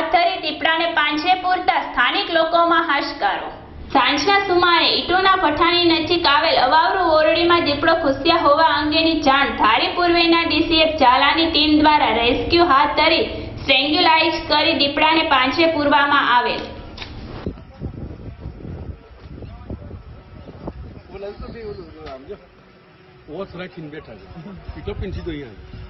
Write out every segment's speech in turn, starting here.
હાથ દીપડાને પાંજરે પૂરતા સ્થાનિક લોકોમાં હાશકારો. સાંજના સુમારે ઈટોના પઠાણી નજીક આવેલ અવાવરુ ઓરડીમાં દીપડો ઘૂસ્યા હોવા અંગેની જાણ ધારી પૂર્વેના ડીસીએફ ઝાલાની ટીમ દ્વારા રેસ્ક્યુ હાથ ધરી સ્ટ્રેન્ગ્યુલાઇઝ કરી દીપડાને પાંજરે પૂરવામાં આવેલ. તો બેઠા છે. પીટો પીંચી સીધો અહીંયા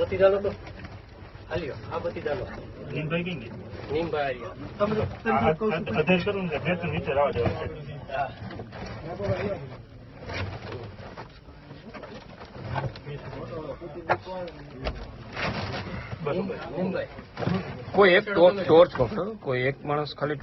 બત્તી ડાલો તો હાલ્યો આ બતી ચાલો નીમભાઈ કઈ નીમભાઈ આ- આ- અધેર કરું ને ભેંસ નીચે રાહ દેવા છે. કોઈ એક ટોર્ચ ટોર્ચ પકડો કોઈ એક માણસ ખાલી